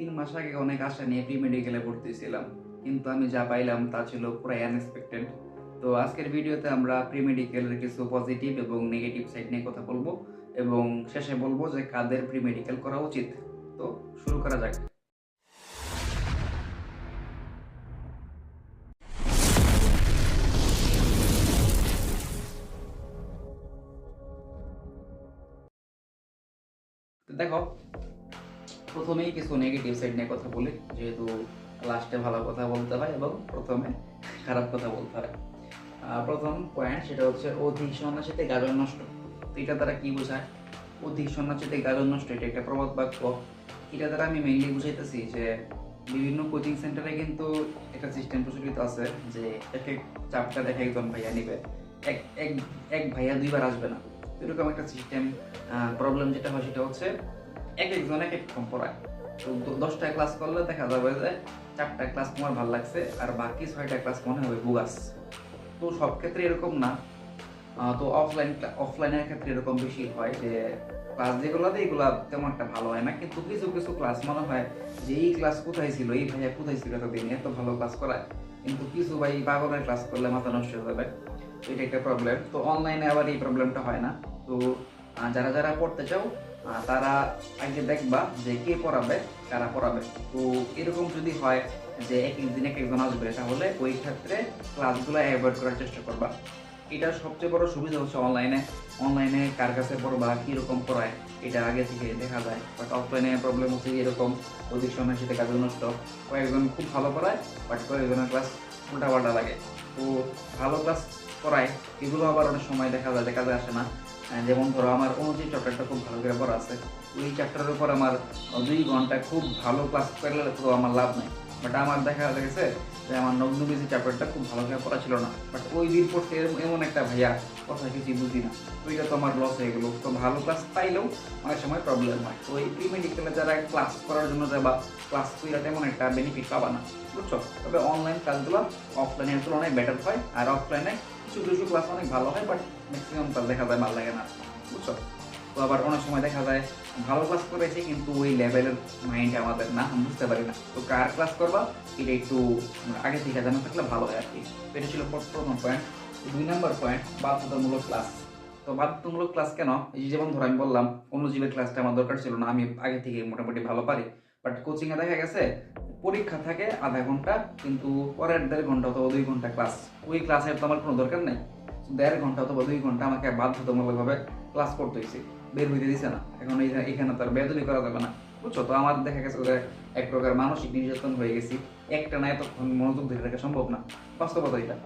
তিন মাস আগে অনেক আশা নিয়ে প্রি মেডিকেলে ভর্তি ছিলাম কিন্তু আমি যা পাইলাম তা ছিল পুরো আনএক্সপেক্টেড তো আজকের ভিডিওতে আমরা প্রি মেডিকেলের কিছু পজিটিভ এবং নেগেটিভ সাইড নিয়ে কথা বলব এবং শেষে বলব যে কাদের প্রি মেডিকেল করা উচিত। তো শুরু করা যাক। প্রথমেই কিছু নেগেটিভ সাইড নিয়ে কথা বলি, যেহেতু লাস্টে ভালো কথা বলতে হয় এবং প্রথমে খারাপ কথা বলতে হয়। প্রথম পয়েন্ট সেটা হচ্ছে অধিক সন্ন্যাসীতে গাজন নষ্ট। এটা দ্বারা কি বোঝায়? অধিক সন্ন্যাসীতে গাজন নষ্ট, এটা একটা প্রবাদ বাক্য। এটা দ্বারা আমি মেইনলি বুঝাইতেছি যে বিভিন্ন কোচিং সেন্টারে কিন্তু একটা সিস্টেম প্রচলিত আছে যে এক এক চাপটা দেখে একজন ভাইয়া নিবে। এক এক এক ভাইয়া দুইবার আসবে না। এরকম একটা সিস্টেম প্রবলেম যেটা হয় সেটা হচ্ছে এক একজন এক এক পড়ায়। দশটা ক্লাস করলে দেখা যাবে যে চারটা ক্লাস তোমার ভালো লাগছে, আর বাকি ছয়টা ক্লাস মনে হবে বুগাস তো সব ক্ষেত্রে এরকম না। তো অফলাইন অফলাইনের ক্ষেত্রে এরকম বেশি হয় যে ক্লাস যেগুলো এগুলো তেমন একটা ভালো হয় না। কিন্তু কিছু কিছু ক্লাস মনে হয় যে এই ক্লাস কোথায় ছিল, এই ভাইয়া কোথায় ছিল এতদিন, এত ভালো ক্লাস করায়। কিন্তু কিছু ভাই পাগলের ক্লাস করলে মাথা নষ্ট হয়ে যাবে। এটা একটা প্রবলেম তো অনলাইনে আবার এই প্রবলেমটা হয় না। তো যারা যারা পড়তে চাও তারা আগে দেখবা যে কে পড়াবে, কারা পড়াবে। তো এরকম যদি হয় যে এক এক দিন এক একজন আসবে, তাহলে ওই ক্ষেত্রে ক্লাসগুলো অ্যাভয়েড করার চেষ্টা করবা। এটার সবচেয়ে বড় সুবিধা হচ্ছে অনলাইনে অনলাইনে কার কাছে পড়বা কীরকম পড়ায়, এটা আগে থেকে দেখা যায়। বাট অফলাইনে প্রবলেম হচ্ছে এরকম, অধিক সময় সেটা কাজে নষ্ট। কয়েকজন খুব ভালো পড়ায় বাট কয়েকজনের ক্লাস উল্টা পাল্টা লাগে। তো ভালো ক্লাস করায় এগুলো আবার অনেক সময় দেখা যায় যে কাজে আসে না। যেমন ধরো আমার অনুযায়ী চ্যাপ্টারটা খুব ভালো পড়া আছে। ওই চ্যাপ্টারের উপর আমার দুই ঘণ্টা খুব ভালো ক্লাস করলে তো আমার লাভ নাই। বাট আমার দেখা গেছে যে আমার নগ্নবিজি চ্যাপ্টারটা খুব ভালো পড়া ছিল না। বাট ওই দিন পড়তে এমন একটা ভাইয়া কথা কিছুই বুঝি না। ওইটা তো আমার লস হয়ে গেলো। তো ভালো ক্লাস পাইলেও অনেক সময় প্রবলেম হয়। তো ওই প্রি মেডিকেলে যারা ক্লাস করার জন্য যাবা ক্লাস কইরা তেমন একটা বেনিফিট পাবা না। বুঝছ? তবে অনলাইন ক্লাসগুলো অফলাইনের তুলনায় বেটার হয়। আর অফলাইনে কিছু কিছু ক্লাস অনেক ভালো হয় বাট ম্যাক্সিমাম ক্লাস দেখা যায় ভালো লাগে না, বুঝছ? তো আবার অনেক সময় দেখা যায় ভালো ক্লাস করেছে, কিন্তু ওই লেভেলের মাইন্ড আমাদের না বুঝতে পারি না। তো কার ক্লাস করবা, এটা একটু আগে থেকে জানা থাকলে ভালো হয় আর কি এটা ছিল প্রথম পয়েন্ট দুই নাম্বার পয়েন্ট বাধ্যতামূলক ক্লাস তো বাধ্যতামূলক ক্লাস কেন? এই যেমন ধরো আমি বললাম, অনুজীবের ক্লাসটা আমার দরকার ছিল না, আমি আগে থেকে মোটামুটি ভালো পারি। বাট কোচিংয়ে দেখা গেছে পরীক্ষা থাকে আধা ঘণ্টা, কিন্তু পরের দেড় ঘণ্টা অথবা দুই ঘণ্টা ক্লাস ওই ক্লাসের তো আমার কোনো দরকার নেই। দেড় ঘণ্টা অথবা দুই ঘণ্টা আমাকে বাধ্যতামূলকভাবে ক্লাস করতে হয়েছে বের হইতে দিছে না। এখন এখানে তার বেদলি করা যাবে না। বুঝছ? তো আমার দেখা গেছে যে এক প্রকার মানসিক নির্যাতন হয়ে গেছি। একটা না এতক্ষণ মনোযোগ ধরে রাখা সম্ভব না। বাস্তবতা এটা।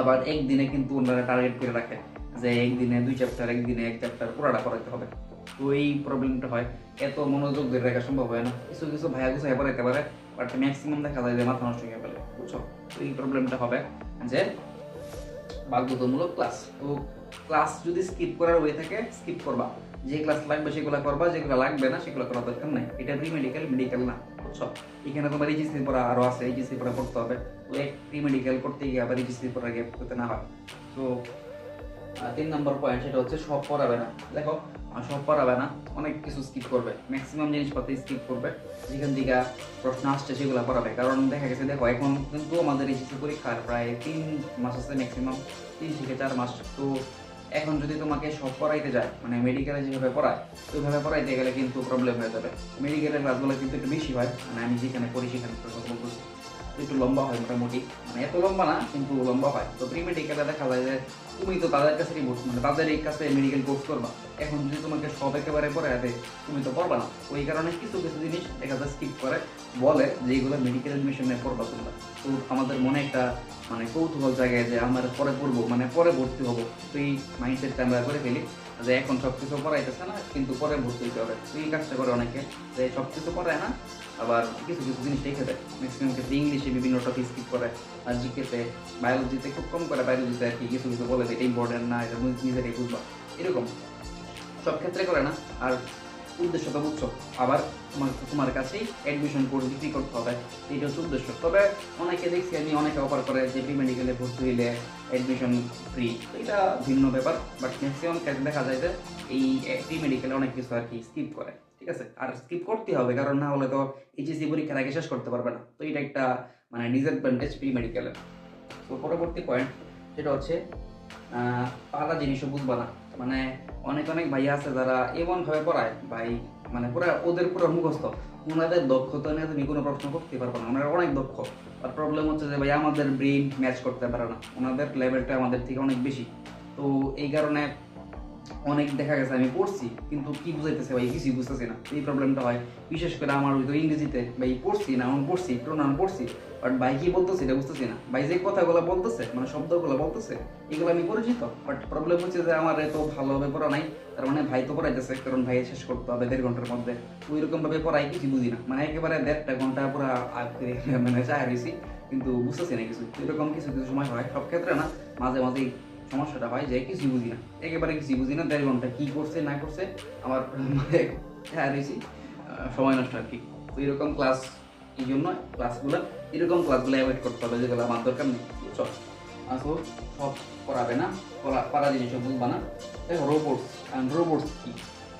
আবার একদিনে কিন্তু ওনারা টার্গেট করে রাখে যে একদিনে দুই চ্যাপ্টার একদিনে এক চ্যাপ্টার পুরাটা পড়াইতে হবে। এই প্রবলেমটা হয়। এত মনোযোগ ধরে রাখা সম্ভব হয় না। কিছু কিছু ভাইয়া গুছাই পড়াইতে পারে বাট ম্যাক্সিমাম দেখা যায় যে মাথা নষ্ট হয়ে ফেলে বুঝছ? তো এই প্রবলেমটা হবে। যে বাধ্যতামূলক ক্লাস তো ক্লাস যদি স্কিপ করার ওয়ে থাকে স্কিপ করবা। যে ক্লাস লাগবে সেগুলো করবা, যেগুলো লাগবে না সেগুলো করার দরকার নাই। এটা প্রি মেডিকেল মেডিকেল না, বুঝছ? এখানে তোমার এইচএসসি পড়া আরও আছে এইচএসসি পড়া পড়তে হবে। এক প্রি মেডিকেল করতে গিয়ে আবার এইচএসসি পড়া গ্যাপ করতে না হয়। তো তিন নম্বর পয়েন্ট সেটা হচ্ছে সব পড়াবে না। দেখো সব পড়াবে না, অনেক কিছু স্কিপ করবে। ম্যাক্সিমাম জিনিসপত্র স্কিপ করবে, যেখান থেকে প্রশ্ন আসছে সেগুলো পড়াবে। কারণ দেখা গেছে, দেখো, এখন কিন্তু আমাদের এইচএসসি পরীক্ষার প্রায় তিন মাস আছে ম্যাক্সিমাম তিন থেকে চার মাস। তো এখন যদি তোমাকে সব পড়াইতে যায় মানে মেডিকেলে যেভাবে পড়ায়, ওইভাবে পড়াইতে গেলে কিন্তু প্রবলেম হয়ে যাবে। মেডিকেলের ক্লাসগুলো কিন্তু একটু বেশি হয় মানে আমি যেখানে পড়ি সেখানে বলতেছি। একটু লম্বা হয় মোটামুটি। মানে এত লম্বা না, কিন্তু লম্বা হয়। তো প্রি মেডিকেলে দেখা যায় যে, তুমি তো তাদের কাছেই মানে তাদের এই কাছে মেডিকেল কোর্স করবা। এখন যদি তোমাকে সব একেবারে পড়ে দেয়, তুমি তো পড়বা না। ওই কারণে কিছু কিছু জিনিস দেখা যায় স্কিপ করে, বলে যে এইগুলো মেডিকেল এডমিশনে পড়বা তোমরা তো আমাদের মনে একটা মানে কৌতূহল জায়গায় যে, আমার পরে পড়ব মানে পরে ভর্তি হব। তো এই মাইন্ডসেটটা আমরা করে ফেলি। যে এখন সব কিছু পড়াইতেছে না, কিন্তু পরে ভর্তি হতে হবে। এই কাজটা করে অনেকে, যে সব কিছু পড়ায় না, আবার কিছু কিছু জিনিস দেখে দেয়। ম্যাক্সিমাম ক্ষেত্রে ইংলিশে বিভিন্ন টপিক স্কিপ করে, আর জিকেতে বায়োলজিতে খুব কম করে বায়োলজিতে আর কি কিছু কিছু বলে যে এটা ইম্পর্টেন্ট না, এটা নিজেরাই বুঝবা। এরকম। সব ক্ষেত্রে করে না, আর উদ্দেশ্য তো বুঝছ। আবার তোমার কাছেই অ্যাডমিশন কোর্স বিক্রি করতে হবে। এটা হচ্ছে উদ্দেশ্য। তবে অনেকে দেখছি আমি অনেকে অফার করে যে প্রি মেডিকেলে ভর্তি হইলে অ্যাডমিশন ফ্রি এটা ভিন্ন ব্যাপার বাট ম্যাক্সিমাম ক্ষেত্রে দেখা যায় যে এই প্রি মেডিকেলে অনেক কিছু আর কি স্কিপ করে, ঠিক আছে? আর স্কিপ করতে হবে, কারণ না হলে তো এইচএসসি পরীক্ষার আগে শেষ করতে পারবে না। তো এটা একটা মানে ডিসঅ্যাডভান্টেজ প্রি মেডিকেলের তো পরবর্তী পয়েন্ট সেটা হচ্ছে পালা জিনিসও বুঝবা না। মানে অনেক অনেক ভাই আছে যারা এমন ভাবে পড়ায়। ভাই মানে পুরো ওদের পুরো মুখস্থ। ওনাদের দক্ষতা নিয়ে তুমি কোনো প্রশ্ন করতে পারব না। ওনারা অনেক দক্ষ। আর প্রবলেম হচ্ছে যে ভাই আমাদের ব্রেন ম্যাচ করতে পারে না। ওনাদের লেভেলটা আমাদের থেকে অনেক বেশি। তো এই কারণে অনেক দেখা গেছে আমি পড়ছি, কিন্তু কি বুঝাইতেছে ভাই? কিছুই বুঝতেছি না। এই প্রবলেমটা হয়। বিশেষ করে আমার ওই তো ইংরেজিতে, ভাই, পড়ছি না, আমি পড়ছি প্রোনাউন পড়ছি। বাট ভাই কি বলতেছে এটা বুঝতেছি না। ভাই যে কথাগুলো বলতেছে মানে শব্দগুলো বলতেছে, এগুলো আমি পরিচিত। বাট প্রবলেম হচ্ছে যে আমার এত ভালোভাবে পড়া নাই, তার মানে ভাই তো পড়াইতেছে, কারণ ভাই শেষ করতে হবে দেড় ঘণ্টার মধ্যে। ওই রকম ভাবে পড়াই কিছু বুঝি না। মানে একেবারে দেড়টা ঘণ্টা পুরো মানে চায় কিন্তু বুঝতেছি না কিছু। এরকম কিছু কিছু সময় হয়, সব ক্ষেত্রে না, মাঝে মাঝেই সমস্যাটা হয় যে কিছু বুঝি না। একেবারে কিছু বুঝি না, দেড় ঘণ্টা কি করছে, না করছে, আমার মানে হ্যাঁ রয়েছি সময় নষ্ট আর কি। তো এরকম ক্লাস এই জন্য ক্লাসগুলো এরকম ক্লাসগুলো অ্যাভয়েড করতে হবে, যেগুলো আমার দরকার নেই, বুঝছ? আসো সব করাবে না পারা জিনিসও বুঝবা না? রোবটস অ্যান্ড রোবটস কি?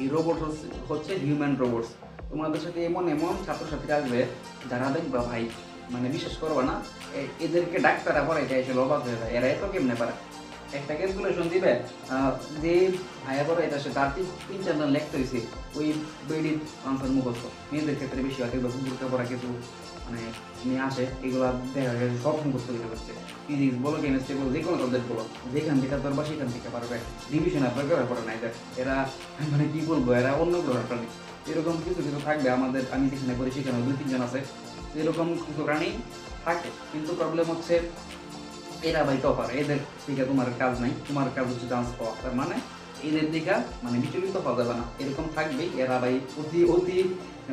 এই রোবটস হচ্ছে হিউম্যান রোবটস তোমাদের সাথে এমন এমন ছাত্রছাত্রী আসবে, যারা দেখবা ভাই মানে বিশ্বাস করবা না এদেরকে ডাক্তাররা পড়াইতে এসে অবাক হয়ে যায় এরা এত কেমনে পারে? একটা যে ভাইয়া পরে এটা সে তিন চার জন লেখতে হয়েছে ওই মুখস্থ। মেয়েদের ক্ষেত্রে বেশি হয় কিছু মানে নিয়ে আসে দেখা যায় সব মুখস্থ যাচ্ছে ফিজিক্স বলো বলো যে কোনো সাবজেক্ট বলো, যেখান থেকে পারবা সেখান থেকে পারবে। রিভিশন আপনার করে পড়ে না এদের এরা মানে কি বলব, এরা অন্য গ্রহের প্রাণী। এরকম কিছু কিছু থাকবে, আমাদের আমি যেখানে করি সেখানে দুই তিনজন আছে। এরকম কিছু প্রাণী থাকে, কিন্তু প্রবলেম হচ্ছে এরা ভাই টপার এদের থেকে তোমার কাজ নাই, তোমার কাজ হচ্ছে ডান্স পাওয়া তার মানে এদের দিকে মানে বিচলিত হওয়া যাবে না। এরকম থাকবেই এরা ভাই অতি অতি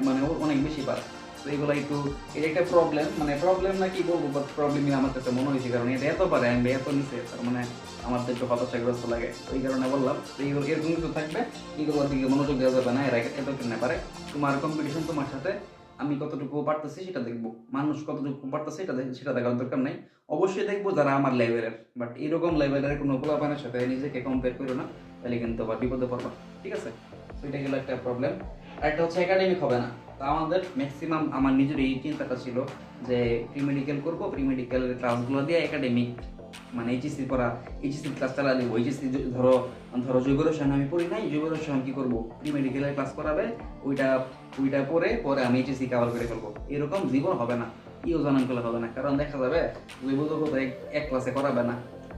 মানে অনেক বেশি পারে। তো এগুলো একটু এটা একটা প্রবলেম মানে প্রবলেম না কি বলব বাট প্রবলেমই আমার কাছে মনে হয়েছে, কারণ এটা এত পারে আমি এত নিচে, তার মানে আমার তো একটু হতাশাগ্রস্ত লাগে। তো এই কারণে বললাম, তো এইগুলো এরকম কিছু থাকবে, এগুলোর দিকে মনোযোগ দেওয়া যাবে না, এরা এত কিনে পারে? তোমার কম্পিটিশন তোমার সাথে, আমি কতটুকু পারতেছি সেটা দেখব। মানুষ কতটুকু পারতেছে সেটা সেটা দেখার দরকার নাই। অবশ্যই দেখব যারা আমার লেভেলের বাট এরকম লেভেলের কোনো পোলাপানের সাথে নিজেকে কম্পেয়ার করো না, তাহলে কিন্তু আবার বিপদে পড়বা, ঠিক আছে? তো এটা গেলো একটা প্রবলেম একটা হচ্ছে একাডেমিক হবে না। তা আমাদের ম্যাক্সিমাম আমার নিজের এই চিন্তাটা ছিল যে প্রি মেডিকেল করব প্রি মেডিকেলের ক্লাসগুলো দিয়ে একাডেমিক মানে এইচএসসি পড়া এইচএসসি ক্লাস চালা দিব। এইচএসসি ধরো ধরো জৈব রসায়ন আমি পড়ি নাই, জৈব রসায়ন কি করব? প্রি মেডিকেলের ক্লাস করাবে, ওইটা ওইটা পরে পরে আমি এইচএসসি কভার করে ফেলব। এরকম জীবন হবে না। করলে হবে না, কারণ দেখা যাবে জৈব এক- ক্লাসে করাবে না।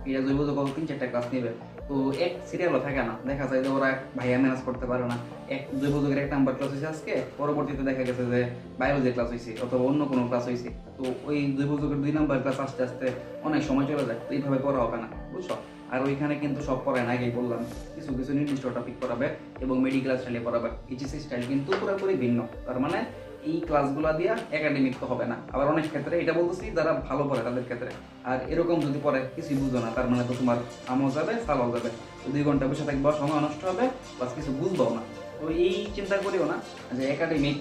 এটা জৈব তিন চারটা ক্লাস নেবে। তো এক সিরিয়ালও থাকে না। দেখা যায় যে ওরা ভাইয়া ম্যানেজ করতে পারে না। এক জৈব এক নাম্বার ক্লাস হয়েছে আজকে, পরবর্তীতে দেখা গেছে যে বায়োলজি ক্লাস হয়েছে অথবা অন্য কোনো ক্লাস হয়েছে তো ওই জৈব যুগের দুই নাম্বার ক্লাস আস্তে আস্তে অনেক সময় চলে যায়। তো এইভাবে করা হবে না, বুঝছ? আর ওইখানে কিন্তু সব পড়ায় না, আগেই বললাম। কিছু কিছু নির্দিষ্ট টপিক পড়াবে এবং মেডিকেল স্টাইলে পড়াবে এইচএসসি স্টাইল কিন্তু পুরোপুরি ভিন্ন। তার মানে এই ক্লাসগুলো দিয়া একাডেমিক তো হবে না। আবার অনেক ক্ষেত্রে এটা বলতেছি, যারা ভালো পড়ে তাদের ক্ষেত্রে। আর এরকম যদি পড়ে, কিছুই বুঝো না। তার মানে তো তোমার আমও যাবে, সালাও যাবে। দুই ঘণ্টা বসে থাকবা, সময় নষ্ট হবে প্লাস কিছু বুঝবাও না। তো এই চিন্তা করিও না যে একাডেমিক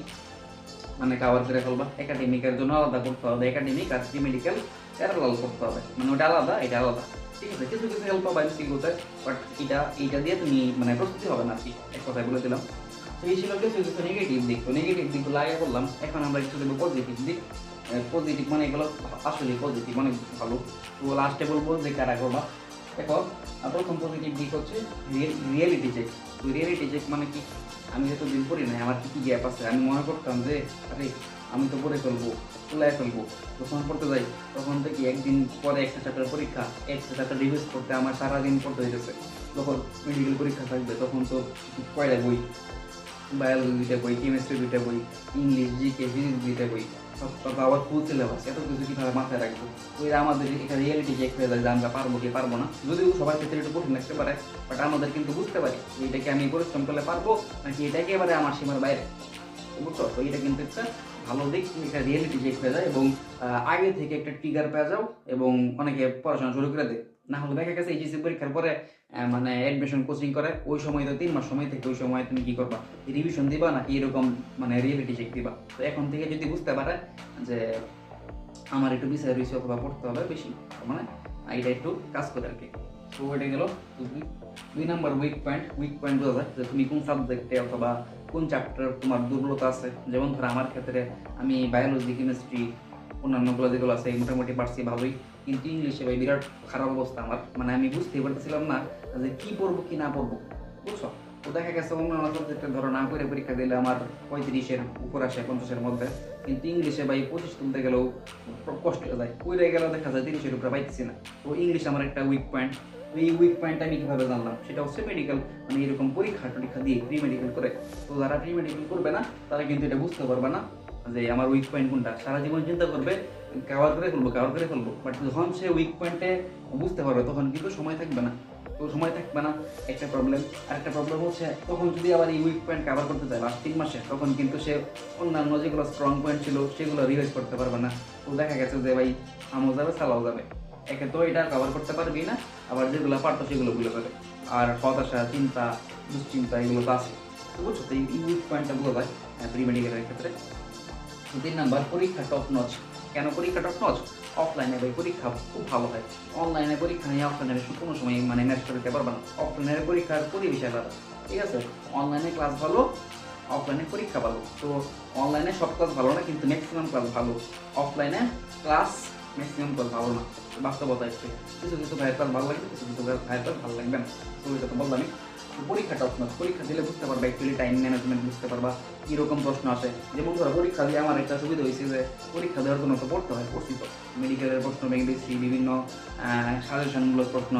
মানে কাভার করে ফেলবা। একাডেমিকের জন্য আলাদা করতে হবে। একাডেমিক আর মেডিকেল প্যারালাল করতে হবে। মানে ওটা আলাদা, এটা আলাদা। ঠিক আছে? কিছু কিছু হেল্প পাবা এমসিকিউতে বাট এটা, এইটা দিয়ে তুমি মানে প্রস্তুতি হবে না আর কি। এক কথায় বলে দিলাম। তো এই ছিল কিছু নেগেটিভ দিক। নেগেটিভ দিকগুলো আগে বললাম, এখন আমরা একটু দেবো পজিটিভ দিক। পজিটিভ মানে এগুলো আসলে পজিটিভ অনেক ভালো। তো লাস্টে বলব যে কারা করবা। দেখো প্রথম পজিটিভ দিক হচ্ছে রিয়েলিটি চেক তো রিয়েলিটি চেক মানে কি? আমি যেহেতু দিন পড়ি নাই, আমার কি কি গ্যাপ আছে? আমি মনে করতাম যে, আরে, আমি তো পড়ে ফেলব তুলায় ফেলব। যখন পড়তে যাই, তখন থেকে একদিন পরে একটা চ্যাপ্টার পরীক্ষা, একটা চ্যাপ্টার রিভিউজ করতে আমার সারাদিন পড়তে হইতেছে। যখন মেডিকেল পরীক্ষা থাকবে, তখন তো কয়টা বই। বায়োলজি দুইটা বই কেমিস্ট্রি দুইটা বই ইংলিশ জিকে ফিজিক্স দুইটা বই, সব আবার ফুল সিলেবাস এত কিছু কীভাবে মাথায় রাখব? এরা আমাদের এখানে রিয়েলিটি চেক হয়ে যায় যে আমরা পারব কি পারব না। যদিও সবার ক্ষেত্রে একটু কঠিন লাগতে পারে বাট আমাদের কিন্তু বুঝতে পারি এটাকে আমি পরিশ্রম করলে পারব, নাকি এটা একেবারে আমার সীমার বাইরে। বুঝছ? তো এটা কিন্তু একটা ভালো দিক এটা রিয়েলিটি চেক হয়ে যায় এবং আগে থেকে একটা ট্রিগার পেয়ে যাও এবং অনেকে পড়াশোনা শুরু করে দেয় না হলে দেখা গেছে এইচএসসি পরীক্ষার পরে মানে অ্যাডমিশন কোচিং করে, ওই সময় তো তিন মাস সময় থেকে, ওই সময় তুমি কি করবা? রিভিশন দিবা নাকি এরকম মানে রিয়েলিটি চেক দিবা? তো এখন থেকে যদি বুঝতে পারে যে আমার একটু বিষয় রয়েছে অথবা পড়তে হবে বেশি মানে এটা একটু কাজ করে আর কি তো এটা গেল দুই- দুই number weak point weak point বোঝা যায় যে তুমি কোন সাবজেক্টে অথবা কোন চ্যাপ্টার তোমার দুর্বলতা আছে? যেমন ধরো আমার ক্ষেত্রে আমি বায়োলজি কেমিস্ট্রি অন্যান্যগুলো যেগুলো আছে মোটামুটি পারছি ভালোই। কিন্তু ইংলিশে ভাই বিরাট খারাপ অবস্থা আমার। মানে আমি বুঝতেই পারতেছিলাম না যে কি পড়ব, কি না পড়ব। বুঝছ? তো দেখা গেছে অন্য অন্যান্য সাবজেক্টে ধরো না করে পরীক্ষা দিলে আমার পঁয়ত্রিশের উপর আসে, পঞ্চাশের মধ্যে। কিন্তু ইংলিশে ভাই পঁচিশ তুলতে গেলেও কষ্ট যায়। কইরে গেলেও দেখা যায় তিরিশের উপরে পাইতেছি না। তো ইংলিশ আমার একটা উইক পয়েন্ট এই উইক পয়েন্ট আমি কীভাবে জানলাম? সেটা হচ্ছে মেডিকেল মানে এরকম পরীক্ষা টরীক্ষা দিয়ে প্রি মেডিকেল করে। তো যারা প্রি মেডিকেল করবে না, তারা কিন্তু এটা বুঝতে পারবে না। যে আমার উইক পয়েন্ট কোনটা? সারা জীবন চিন্তা করবে কাভার করে ফেলব কাভার করে ফেলব। বাট যখন সে উইক পয়েন্টে বুঝতে পারবে, তখন কিন্তু সময় থাকবে না। তো সময় থাকবে না, একটা প্রবলেম আর একটা প্রবলেম হচ্ছে, তখন যদি আবার এই উইক পয়েন্ট কাভার করতে চায় লাস্ট তিন মাসে, তখন কিন্তু সে অন্যান্য যেগুলো স্ট্রং পয়েন্ট ছিল, সেগুলো রিভাইজ করতে পারবে না। তো দেখা গেছে যে ভাই আমও যাবে সালাও যাবে। একে তো এটা কভার করতে পারবি না, আবার যেগুলো পারতো সেগুলো ভুলে যাবে। আর হতাশা, চিন্তা, দুশ্চিন্তা, এগুলো তো আছে। বুঝছ তো এই উইক পয়েন্টটা বোঝা যায় প্রি মেডিকেলের ক্ষেত্রে। তিন নাম্বার পরীক্ষা টপ নচ কেন পরীক্ষা টপ নচ অফলাইনে ভাই পরীক্ষা খুব ভালো হয়। অনলাইনে পরীক্ষা নিয়ে অফলাইনে কোনো সময় মানে ম্যাচ করতে পারবে না। অফলাইনের পরীক্ষার পরিবেশ আলাদা। ঠিক আছে? অনলাইনে ক্লাস ভালো অফলাইনে পরীক্ষা ভালো। তো অনলাইনে সব ক্লাস ভালো না, কিন্তু ম্যাক্সিমাম ক্লাস ভালো। অফলাইনে ক্লাস ম্যাক্সিমাম ক্লাস ভালো না। বাস্তবতা হচ্ছে, কিছু কিছু ভাইয়ের ক্লাস ভালো লাগবে, কিছু কিছু ভাইয়ের ক্লাস ভালো লাগবে না। তো এটা তো বললামই। পরীক্ষাটা আপনার পরীক্ষা দিলে বুঝতে পারবা অ্যাকচুয়ালি টাইম ম্যানেজমেন্ট বুঝতে পারবা, কীরকম প্রশ্ন আসে। যেমন ধরো পরীক্ষা দিয়ে আমার একটা সুবিধা হয়েছে যে, পরীক্ষা দেওয়ার জন্য তো পড়তে হয় পড়ছি তো। মেডিকেলের প্রশ্ন ব্যাংক দেখছি বিভিন্ন সাজেশনগুলোর প্রশ্ন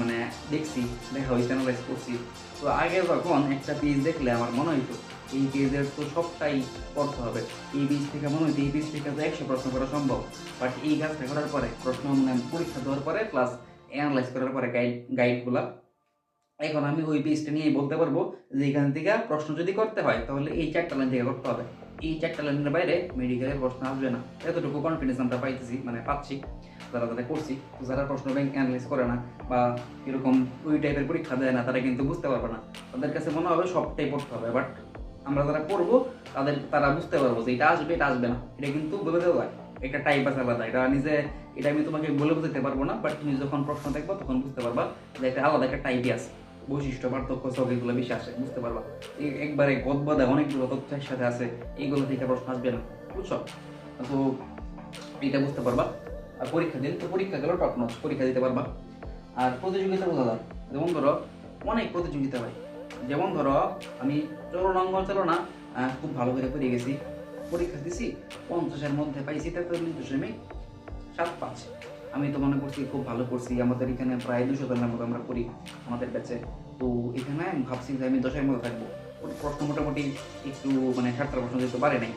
মানে দেখছি, দেখা হয়েছে অ্যানালাইজ করছি। তো আগে যখন একটা পেজ দেখলে আমার মনে হইতো, এই পেজের তো সবটাই পড়তে হবে। এই পেজ থেকে মনে হইতো, এই পেজ থেকে তো একশো প্রশ্ন করা সম্ভব। বাট এই কাজটা করার পরে, প্রশ্ন মানে পরীক্ষা দেওয়ার পরে প্লাস অ্যানালাইজ করার পরে গাইড গাইডগুলা এখন আমি ওই পেজটা নিয়ে বলতে পারব যে এখান থেকে প্রশ্ন যদি করতে হয়, তাহলে এই চারটা লাইন থেকে করতে হবে। এই চারটা লাইনের বাইরে মেডিকেলের প্রশ্ন আসবে না। এতটুকু কনফিডেন্স আমরা পাইতেছি মানে পাচ্ছি, যারা যারা করছি। যারা প্রশ্ন ব্যাংক অ্যানালাইজ করে না বা এরকম ওই টাইপের পরীক্ষা দেয় না, তারা কিন্তু বুঝতে পারবে না। তাদের কাছে মনে হবে সবটাই পড়তে হবে। বাট আমরা যারা পড়ব, তাদের, তারা বুঝতে পারব যে এটা আসবে এটা আসবে না। এটা কিন্তু বলে দেওয়া যায়। একটা টাইপ আছে আলাদা। এটা নিজে, এটা আমি তোমাকে বলে বুঝতে পারব না বাট তুমি যখন প্রশ্ন দেখব, তখন বুঝতে পারবা যে একটা আলাদা একটা টাইপই আছে। বৈশিষ্ট্য, পার্থক্য সব এগুলো বেশি আসে, বুঝতে পারবা? একবারে গদবাদা অনেকগুলো তথ্যের সাথে আছে এইগুলো থেকে প্রশ্ন আসবে না, বুঝছ? তো এটা বুঝতে পারবা। আর পরীক্ষা দিলে তো পরীক্ষা গেল টপ নচ, পরীক্ষা দিতে পারবা। আর প্রতিযোগিতা বোঝা যায়, যেমন ধরো, অনেক প্রতিযোগিতা হয়। যেমন ধরো, আমি চলনাঙ্গ চালনা খুব ভালো করে পড়ে গেছি। পরীক্ষা দিছি, পঞ্চাশের মধ্যে পাইছি তেতাল্লিশ দশমিক সাত পাঁচ। আমি তো মনে করছি খুব ভালো করছি। আমাদের এখানে প্রায় দুশো জনের মতো আমরা করি আমাদের ব্যাচে তো এখানে আমি ভাবছি যে আমি দশের মধ্যে থাকব। প্রশ্ন মোটামুটি একটু মানে সাতটা প্রশ্ন যেতে পারে নাই।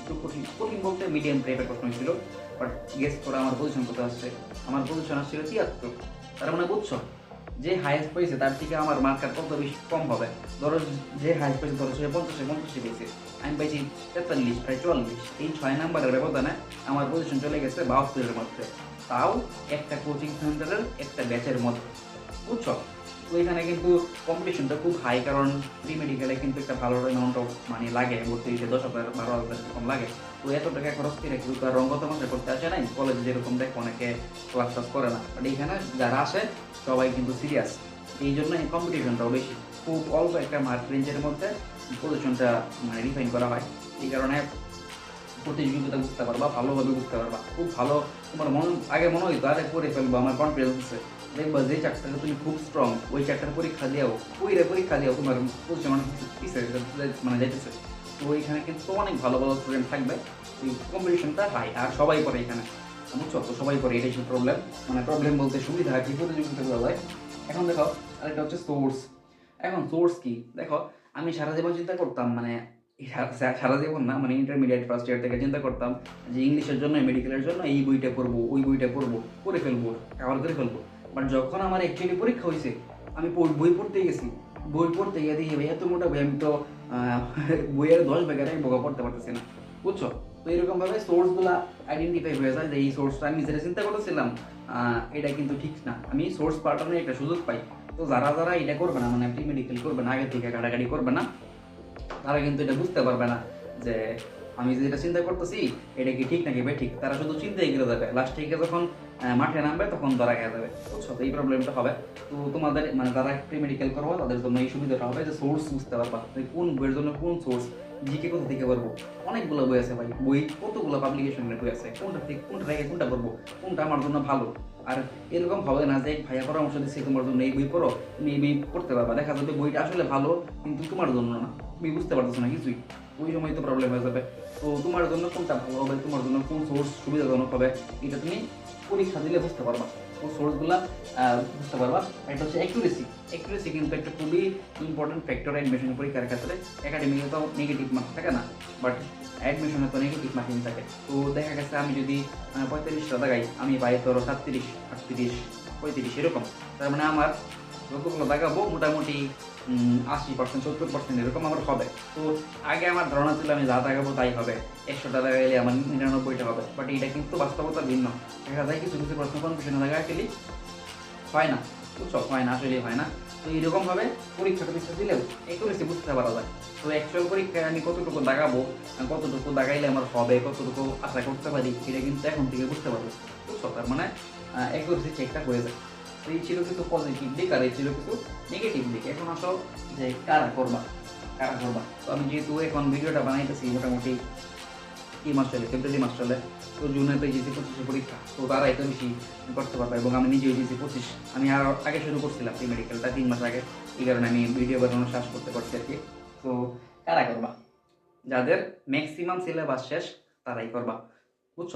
একটু কঠিন কঠিন বলতে মিডিয়াম টাইপের প্রশ্ন ছিল। বাট গেস করা আমার পজিশন কত আসছে? আমার পজিশন আসছিল তিয়াত্তর। তার মানে বুঝছ? যে হাইয়েস্ট পেয়েছে তার থেকে আমার মার্কার কত বেশি কম হবে? ধরো যে হাইয়েস্ট পেয়েছে ধরো সে পঞ্চাশে পঞ্চাশে পেয়েছে আমি পাইছি তেতাল্লিশ, প্রায় চুয়াল্লিশ। এই ছয় নাম্বারের ব্যবধানে আমার পজিশন চলে গেছে বাহাত্তরের মধ্যে। তাও একটা কোচিং সেন্টারের একটা ব্যাচের মধ্যে বুঝছ? তো এখানে কিন্তু কম্পিটিশনটা খুব হাই কারণ প্রি মেডিকেলে কিন্তু একটা ভালো অ্যামাউন্ট অফ মানি লাগে হইতে দশ হাজার, বারো হাজার এরকম লাগে। তো এত টাকা খরচ করে কেউ তো আর রঙ্গত মাসে করতে আসে নাই কলেজে যেরকম দেখো অনেকে ক্লাস টাস করে না। বাট এখানে যারা আসে, সবাই কিন্তু সিরিয়াস এই জন্য এই কম্পিটিশনটাও বেশি। খুব অল্প একটা মার্ক রেঞ্জের মধ্যে পজিশনটা মানে রিফাইন করা হয়। এই কারণে প্রতিযোগিতা বুঝতে পারবা, ভালোভাবে বুঝতে পারবা। খুব ভালো তোমার মন, আগে মনে হইতো, আরে করে ফেলব, আমার কনফিডেন্স আছে। দেখবা যে চ্যাপ্টারে তুমি খুব স্ট্রং ওই চ্যাপ্টার পরীক্ষা দিও ওই পরীক্ষা দিও তোমার মানে যাইতেছে। তো ওইখানে কিন্তু অনেক ভালো ভালো স্টুডেন্ট থাকবে। এই কম্পিটিশনটা হাই আর সবাই করে এখানে। বুঝছ? তো সবাই করে, এটাই সব প্রবলেম মানে প্রবলেম বলতে সুবিধা কি প্রতিযোগিতা করা যায় এখন দেখো, আরেকটা হচ্ছে সোর্স এখন সোর্স কি? দেখো, আমি সারা জীবন চিন্তা করতাম মানে সারা- জীবন না মানে ইন্টারমিডিয়েট ফার্স্ট ইয়ার থেকে চিন্তা করতাম যে ইংলিশের জন্য মেডিকেলের জন্য এই বইটা পড়ব, ওই বইটা পড়ব, করে ফেলব কভার করে ফেলব। বাট যখন আমার অ্যাকচুয়ালি পরীক্ষা হয়েছে আমি বই পড়তে গেছি। বই পড়তে গিয়ে দেখি এত মোটা বই, আমি তো বইয়ের দশ ব্যাগের আমি বগা পড়তে পারতেছি না। বুঝছ? তো এরকম ভাবে সোর্সগুলা আইডেন্টিফাই হয়ে যায় যে এই সোর্সটা আমি যেটা চিন্তা করতেছিলাম এটা কিন্তু ঠিক না। আমি সোর্স পাল্টানোর একটা সুযোগ পাই। তো যারা যারা এটা করবে না মানে প্রি মেডিকেল করবে না, আগে থেকে গাড়াগাড়ি করবে না তারা কিন্তু এটা বুঝতে পারবে না যে আমি যেটা চিন্তা করতেছি, এটা কি ঠিক নাকি ঠিক? তারা শুধু চিন্তাই করে যাবে। লাস্ট থেকে যখন মাঠে নামবে, তখন ধরা খেয়ে যাবে। বুঝছ? তো এই প্রবলেমটা হবে। তো তোমাদের মানে যারা প্রি মেডিকেল করব, তাদের জন্য এই সুবিধাটা হবে যে সোর্স বুঝতে পারবা কোন বইয়ের জন্য কোন সোর্স জিকে কোথা থেকে পারব অনেকগুলো বই আছে ভাই। বই, কতগুলো পাবলিকেশনের বই আছে? কোনটা থেকে কোনটা থেকে কোনটা করব? কোনটা আমার জন্য ভালো? আর এরকম হবে না যে ভাইয়া পরামর্শ দিচ্ছে তোমার জন্য এই বই পড়ো। তুমি এই বই পড়তে পারবা। দেখা যাবে বইটা আসলে ভালো, কিন্তু তোমার জন্য না। তুমি বুঝতে পারতেছো না কিছুই ওই সময় তো প্রবলেম হয়ে যাবে তো তোমার জন্য কোনটা ভালো হবে তোমার জন্য কোন সোর্স সুবিধাজনক হবে এটা তুমি পরীক্ষা দিলে বুঝতে পারবা ও সোর্সগুলা বুঝতে পারবা এটা হচ্ছে অ্যাকুরেসি অ্যাকুরেসি কিন্তু একটা খুবই ইম্পর্টেন্ট ফ্যাক্টর অ্যাডমিশন পরীক্ষার ক্ষেত্রে একাডেমিকে তো নেগেটিভ মার্ক থাকে না বাট অ্যাডমিশনে তো নেগেটিভ মার্কিং থাকে তো দেখা গেছে আমি যদি পঁয়তাল্লিশটা দাগাই আমি পাই ধরো সাতত্রিশ আটত্রিশ পঁয়ত্রিশ এরকম তার মানে আমার যতগুলো দাগাবো মোটামুটি আশি পার্সেন্ট সত্তর পার্সেন্ট এরকম আমার হবে। তো আগে আমার ধারণা ছিল আমি যা দাগাবো তাই হবে। একশোটা দাগাইলে আমার নিরানব্বইটা হবে। বাট এটা কিন্তু বাস্তবতা ভিন্ন। দেখা যায় কিছু কিছু প্রশ্ন কনফিউশনে দেখা গেলে হয় না। বুঝছ হয় না আসলে হয় না। তো এইরকম ভাবে পরীক্ষা টরীক্ষা দিলেও একুরেসি বুঝতে পারা যায়। তো অ্যাকচুয়াল পরীক্ষায় আমি কতটুকু দাগাবো কতটুকু দাগাইলে আমার হবে, কতটুকু আশা করতে পারি, এটা কিন্তু এখন থেকে বুঝতে পারব। বুঝছ তার মানে অ্যাকুরেসি চেকটা হয়ে যায়। এই ছিল কিছু পজিটিভ দিক আর এই ছিল কিছু নেগেটিভ দিক। এখন আসো যে কারা করবা? কারা করবা? তো আমি যেহেতু এখন ভিডিওটা বানাইতেছি, মোটামুটি কি মাস চলে ফেব্রুয়ারি মাস চলে, তো জুনে তো এসেছি পঁচিশে পরীক্ষা, তো তারা এত বেশি করতে পারবে এবং আমি নিজেও এসেছি পঁচিশ। আমি আর আগে শুরু করছিলাম এই মেডিকেলটা তিন মাস আগে, এই কারণে আমি ভিডিও বানানো শ্বাস করতে পারছি আর কি। তো কারা করবা? যাদের ম্যাক্সিমাম সিলেবাস শেষ, তারাই করবা। বুঝছ?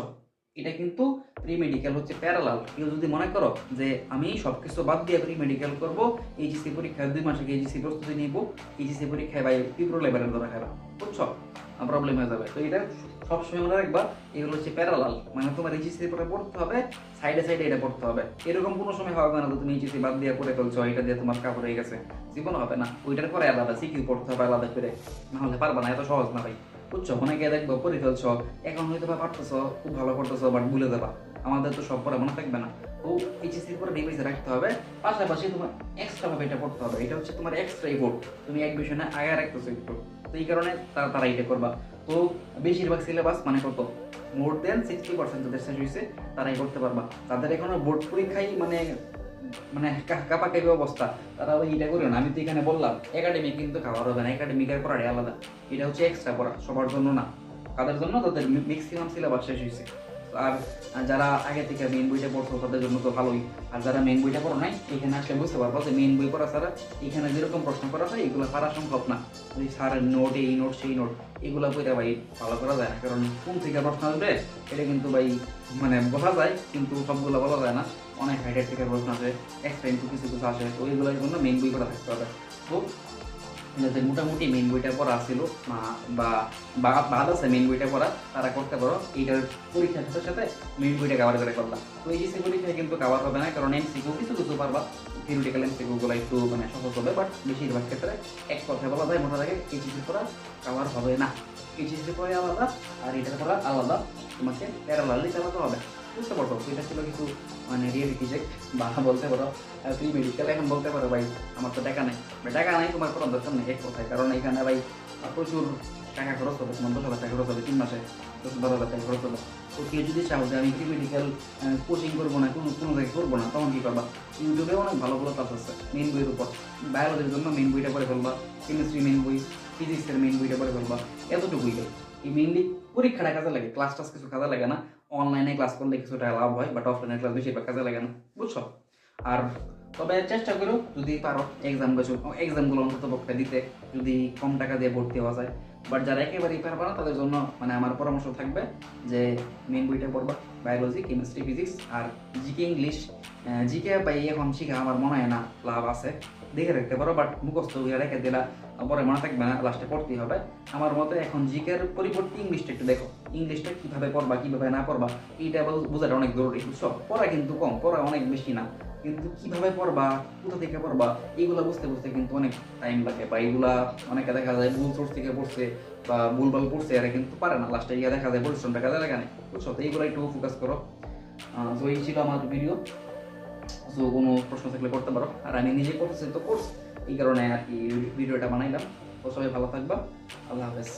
এটা কিন্তু প্রি মেডিকেল হচ্ছে প্যারালাল কেউ যদি মনে করো যে আমি সব কিছু বাদ দিয়ে প্রি মেডিকেল করব এইচএসসি পরীক্ষায় দুই মাসে এইচএসসি প্রস্তুতি নিব এইচএসসি পরীক্ষায় বাই পিপ্রো লেভেলের ধরা খাবা বুঝছ? প্রবলেম হয়ে যাবে। তো এটা সবসময় মনে রাখবা, এগুলো হচ্ছে প্যারালাল মানে তোমার এইচএসসি পরে পড়তে হবে সাইডে সাইডে এটা পড়তে হবে। এরকম কোনো সময় হবে না তুমি এইচএসসি বাদ দিয়ে পড়ে ফেলছো, এটা দিয়ে তোমার কাপড় হয়ে গেছে। জীবন হবে না, ওইটার পরে আলাদা সিকিউ পড়তে হবে আলাদা করে। নাহলে পারবা না, এত সহজ না ভাই। দেখব ফেলছো, এখন হয়তো বা খুব ভালো বাট ভুলে যাবা। আমাদের তো সব মনে থাকবে না। পরে রাখতে হবে, পাশাপাশি তোমার এক্সট্রা ভাবে এটা পড়তে হবে। এটা হচ্ছে তোমার এক্সট্রা ইবোর্ড তুমি এক বিষয়ে আগে রাখতেছো একটু তো এই কারণে তারা তারা এটা করবা। তো বেশিরভাগ সিলেবাস মানে কত? মোর দেন সিক্সটি পার্সেন্ট যাদের শেষ হয়েছে তারাই করতে পারবা। তাদের এখনও বোর্ড পরীক্ষাই মানে মানে কাপাকাপি অবস্থা। তারা ওই এটা করিও না, আমি তো এখানে বললাম একাডেমি কিন্তু খাবার হবে না একাডেমিকের পড়াটাই আলাদা। এটা হচ্ছে এক্সট্রা পড়া, সবার জন্য না। কাদের জন্য? তাদের ম্যাক্সিমাম সিলেবাস শেষ হয়েছে আর যারা আগে থেকে মেন বইটা পড়ছো তাদের জন্য তো ভালোই। আর যারা মেন বইটা পড়ো নাই, এখানে আসলে বুঝতে পারব যে মেন বই পড়া ছাড়া এখানে যেরকম প্রশ্ন করা হয়, এগুলো পারা সম্ভব না। ওই স্যারের নোট এই নোট সেই নোট এগুলো বইটা ভাই ভালো করা যায় না। কারণ কোন থেকে প্রশ্ন আসবে, এটা কিন্তু ভাই মানে বলা যায়, কিন্তু সবগুলো বলা যায় না। অনেক হাইটের থেকে প্রশ্ন আসে এক্সট্রা ইনটু কিছু কিছু আসে, তো এগুলোর জন্য মেন বই পড়া থাকতে হবে। তো যাদের মোটামুটি মেন বইটা পড়া ছিল বা- বাদ আছে মেন বইটা পড়া, তারা করতে পারো। এইটার পরীক্ষার সাথে সাথে মেন বইটা কাভার করে করলাম তো এই জিসি পরীক্ষায় কিন্তু কাভার হবে না, কারণ এম এমসিকিউ কিছু কিছু পারবা। থিওরিটিক্যাল এমসিকিউ গুলো একটু মানে সহজ হবে বাট বেশিরভাগ ক্ষেত্রে এক কথায় বলা যায় মোটা থাকে এইচএসসি পড়া কাভার হবে না। এইচএসসি পড়া আলাদা, আর এটার পড়া আলাদা। তোমাকে প্যারালালি চালাতে হবে। বুঝতে পারছ? এটা ছিল কিছু মানে রিয়েলিটি চেক বা বলতে পারো প্রি মেডিকেল এখন বলতে পারো ভাই, আমার তো টাকা নেই। টাকা নাই তোমার কোনো দরকার নেই, এক কথায়। কারণ এখানে ভাই প্রচুর টাকা খরচ হবে, তোমার দশ হাজার টাকা খরচ হবে, তিন মাসে দশ বারো হাজার টাকা খরচ হবে। তো কেউ যদি চাও যে আমি প্রি মেডিকেল কোচিং করব না, কোনো কোনো জায়গায় করব না, তখন কী করবা? ইউটিউবে অনেক ভালো ভালো ক্লাস আছে মেন বইয়ের উপর। বায়োলজির জন্য মেন বইটা পড়ে ফেলবা কেমিস্ট্রি মেন বই ফিজিক্সের মেন বইটা পড়ে ফেলবা, এতটুকুই এই মেইনলি পরীক্ষাটা কাজে লাগে ক্লাস টাস কিছু কাজে লাগে না। অনলাইনে ক্লাস করলে কিছুটা লাভ হয় বাট অফলাইনে ক্লাস বেশিরভাগ কাজে লাগে না, বুঝছ? আর তবে চেষ্টা করো, যদি পারো এক্সাম এক্সামগুলো অন্তত পক্ষে দিতে, যদি কম টাকা দিয়ে ভর্তি হওয়া যায়। বাট যারা একেবারেই পারবে না, তাদের জন্য মানে আমার পরামর্শ থাকবে যে মেন বইটা পড়বা। বায়োলজি কেমিস্ট্রি ফিজিক্স আর জিকে ইংলিশ জিকে পাই এখন শিখা আমার মনে হয় না, লাভ আছে। দেখে রাখতে পারো বাট মুখস্থ হয়ে রেখে দিলা, পরে মনে থাকবে না লাস্টে পড়তেই হবে। আমার মতে এখন জিকের পরিবর্তে ইংলিশটা একটু দেখো। ইংলিশটা কীভাবে পড়বা, কীভাবে না পড়বা এইটা বোঝাটা অনেক জরুরি, বুঝছ? পড়া কিন্তু কম, পড়া অনেক বেশি না। কিন্তু কীভাবে পড়বা, কোথা থেকে পড়বা এগুলো বুঝতে বুঝতে কিন্তু অনেক টাইম লাগে, বা এগুলা অনেকে দেখা যায় ভুল সোর্স থেকে পড়ছে, বা ভুলভাল পড়ছে, এরা কিন্তু পারে না। লাস্টে গিয়ে দেখা যায়, পরিশ্রমটা কাজে লাগে না। বুঝছ তো এইগুলো একটু ফোকাস করো। তো এই ছিল আমার ভিডিও সো কোনো প্রশ্ন থাকলে করতে পারো। আর আমি নিজে করতেছি তো কোর্স এই কারণে আর কি ভিডিওটা বানাইলাম। তো সবাই ভালো থাকবা। আল্লাহ হাফেজ।